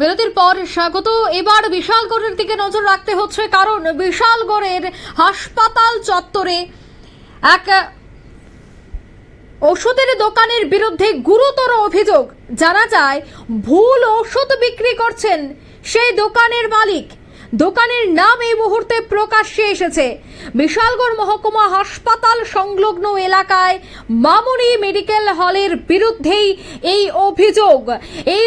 বিরতির পর স্বাগত। এবার বিশালগড়ের দিকে নজর রাখতে হচ্ছে, কারণ বিশালগড়ের হাসপাতাল চত্বরে এক ওষুধের দোকানের বিরুদ্ধে গুরুতর অভিযোগ। জানা যায়, ভুল ওষুধ বিক্রি করছেন সেই দোকানের মালিক। দোকানের নাম এই মুহূর্তে প্রকাশ্যে এসেছে। বিশালগড় মহকুমা হাসপাতাল সংলগ্ন এলাকায় মামুনি মেডিকেল হলের বিরুদ্ধেই এই অভিযোগ। এই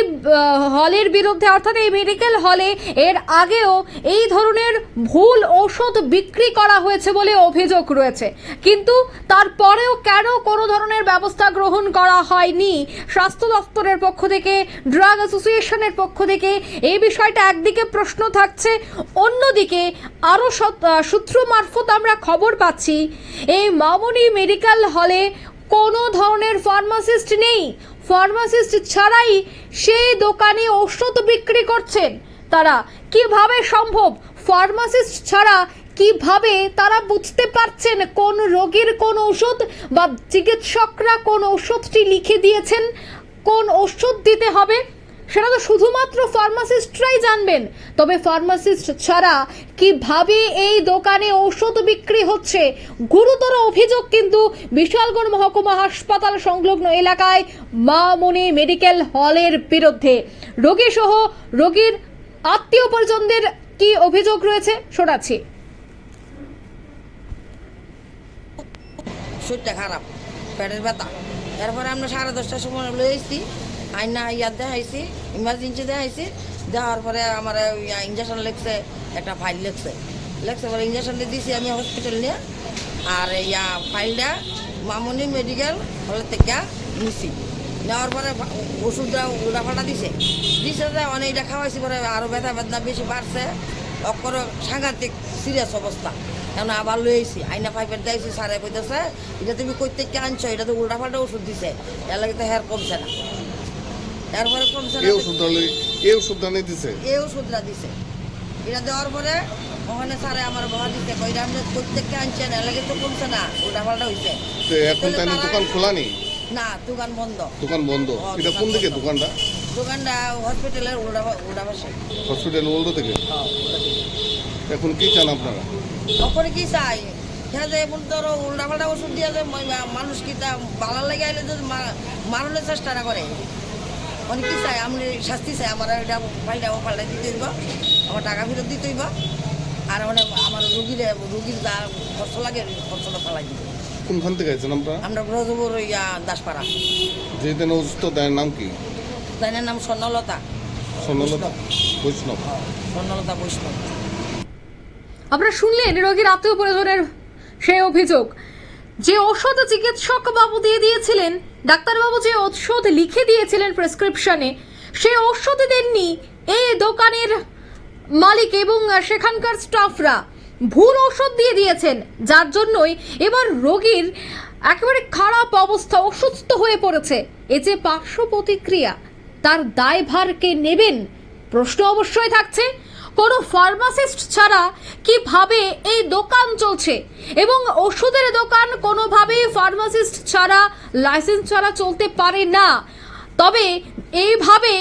হলের বিরুদ্ধে, অর্থাৎ এই মেডিকেল হলে এর আগেও এই ধরনের ভুল ঔষধ বিক্রি করা হয়েছে বলে অভিযোগ রয়েছে। কিন্তু তারপরেও কেন কোনো ধরনের ব্যবস্থা গ্রহণ করা হয়নি? স্বাস্থ্য দপ্তরের পক্ষ থেকে, ড্রাগ অ্যাসোসিয়েশনের পক্ষ থেকে এই বিষয়টা একদিকে প্রশ্ন থাকছে অন্যদিকে আরও সত- সূত্র মারফত আমরা খবর পাচ্ছি, এই মামনি মেডিকেল হলে কোনো ধরনের ফার্মাসিস্ট নেই। ফার্মাসিস্ট ছাড়াই সেই দোকানে ওষুধ বিক্রি করছেন তারা। কীভাবে সম্ভব? ফার্মাসিস্ট ছাড়া কীভাবে তারা বুঝতে পারছেন কোন রোগীর কোন ওষুধ বা চিকিৎসকরা কোন ওষুধটি লিখে দিয়েছেন? কোন ওষুধ দিতে হবে? সেটা তো শুধুমাত্র ফার্মাসিস্টরাই জানবেন। তবে ফার্মাসিস্ট ছাড়া কীভাবে এই দোকানে ওষুধ বিক্রি হচ্ছে? গুরুতর অভিযোগ কিন্তু বিশালগড় মহকুমা হাসপাতাল সংলগ্ন এলাকায় মা মনি মেডিকেল হলের বিরুদ্ধে। রোগী সহ রোগীর আত্মীয় পরিজনদের কি অভিযোগ রয়েছে শোনাচ্ছি। খারাপ, পেটের ব্যথা। এরপরে আমরা সাড়ে দশটার সময় লইছি আইনা ইয়ার দেখাইছি ইমার্জেন্সি দেখাইছি দেওয়ার পরে আমার ইঞ্জেকশন লেগছে, একটা ফাইল লেগছে। লেগছে পরে ইঞ্জেকশন দিয়েছি আমি হসপিটাল নিয়ে, আর ইয়া ফাইলটা মামনি মেডিকেল হলের থেকে নিছি। নেওয়ার পরে ওষুধটা উল্টাফাটা দিছে। দিছে যে অনেকটা খাওয়াইছি, পরে আরও ব্যথা বেদনা বেশি বাড়ছে। অক্ষর সাংঘাতিক সিরিয়াস অবস্থা। এখন আবার লই আইছি, আইনা ফাইভের দিয়েছি সারে কইতেছে, এটা তুমি কই থেকে আনছো? এটা তো উল্টা পাল্টা ওষুধ দিছে। এর লাগে তো হেয়ার কমছে না। এরপরে কমছে দিছে দিছে। এটা দেওয়ার পরে ওখানে স্যারে আমার বাবা দিতে কই আপনি কই আনছেন এর তো কমছে না উল্টা পাল্টা হইছে। তো এখন তাই দোকান খোলা নেই? না দোকান বন্ধ। দোকান বন্ধ। এটা কোন দিকে দোকানটা? দোকানটা হসপিটালের উল্টা উল্টা পাশে। হসপিটাল উল্টো থেকে? উল্টা দিকে। এখন কি চান আপনারা? তখন কি চাই? হ্যাঁ এমন ধরো উল্টা পাল্টা ওষুধ দিয়ে মানুষ কি তা ভালো লেগে আইলে যদি মা- মারানোর চেষ্টা না করে? অনেক কি চাই আমি শাস্তি চাই আমার এটা পাল্টা পাল্টা দিতে দিব আমার টাকা ফেরত দিতে হইব আর মানে আমার রুগীর রুগীর যা খরচ লাগে খরচটা ফেলাই দিব কোনখান থেকে আছেন আপনারা? আমরা ব্রজপুর ইয়া দাসপাড়া। যে দিন ওষুধ দেয় নাম কি? তাই নাম স্বর্ণলতা। স্বর্ণলতা বৈষ্ণব। স্বর্ণলতা বৈষ্ণব। আপনারা শুনলেন রোগীর আত্মীয় পরিজনের সেই অভিযোগ। যে ওষুধ চিকিৎসক বাবু দিয়ে দিয়েছিলেন ডাক্তারবাবু যে ওষুধ লিখে দিয়েছিলেন প্রেসক্রিপশনে সেই ওষুধ দেননি এই দোকানের মালিক এবং সেখানকার স্টাফরা ভুল ওষুধ দিয়ে দিয়েছেন, যার জন্যই এবার রোগীর একেবারে খারাপ অবস্থা, অসুস্থ হয়ে পড়েছে। এ যে পার্শ্ব প্রতিক্রিয়া, তার দায়ভার কে নেবেন, প্রশ্ন অবশ্যই থাকছে। কোনো ফার্মাসিস্ট ছাড়া কীভাবে এই দোকান চলছে? এবং ওষুধের দোকান কোনোভাবেই ফার্মাসিস্ট ছাড়া, লাইসেন্স ছাড়া চলতে পারে না। তবে এইভাবে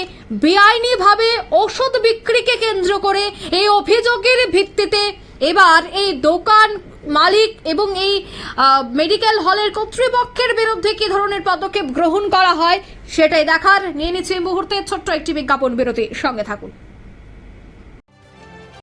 বেআইনিভাবে ওষুধ বিক্রিকে কেন্দ্র করে এই অভিযোগের ভিত্তিতে এবার এই দোকান মালিক এবং এই মেডিকেল হলের কর্তৃপক্ষের বিরুদ্ধে কি ধরনের পদক্ষেপ গ্রহণ করা হয়, সেটাই দেখার নিয়ে নিচ্ছে এই মুহূর্তে ছোট্ট একটি বিজ্ঞাপন বিরতি সঙ্গে থাকুন।